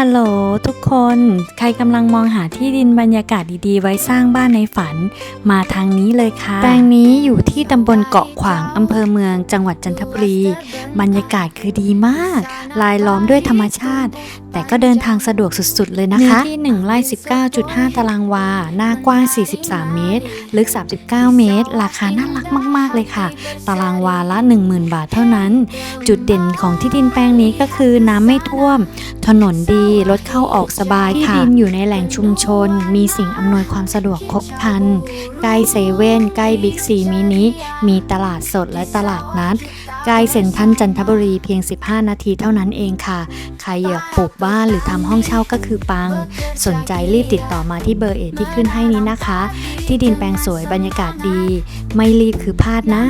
ฮัลโหลทุกคน ใครกำลังมองหาที่ดินบรรยากาศดีๆ ไว้สร้างบ้านในฝัน มาทางนี้เลยค่ะ แปลงนี้อยู่ที่ตำบลเกาะขวางอำเภอเมือง จังหวัดจันทบุรี บรรยากาศคือดีมาก ลายล้อมด้วยธรรมชาติ แต่ก็เดินทางสะดวกสุดๆ เลยนะคะที่ 1ไร่19.5 ตารางวา หน้ากว้าง 43 เมตร ลึก 39 เมตร ราคาน่ารักมาก ๆ เลยค่ะ ตารางวาละ 10,000 บาทเท่านั้น จุดเด่นของที่ดินแปลงนี้ก็คือน้ำไม่ท่วม ถนนดี รถเข้าออกสบายค่ะ ที่ดินอยู่ในแหล่งชุมชน มีสิ่งอำนวยความสะดวกครบครัน ใกล้เซเว่น ใกล้บิ๊กซีมินิ มีตลาดสดและตลาดนัด ใกล้เซ็นทรัลจันทบุรีเพียง 15 นาทีเท่านั้นเองค่ะ ใครอยากปลูกบ้านหรือทำห้องเช่าก็คือปัง สนใจรีบติดต่อมาที่เบอร์เอทที่ขึ้นให้นี้นะคะ ที่ดินแปลงสวยบรรยากาศดี ไม่รีบคือพลาดนะ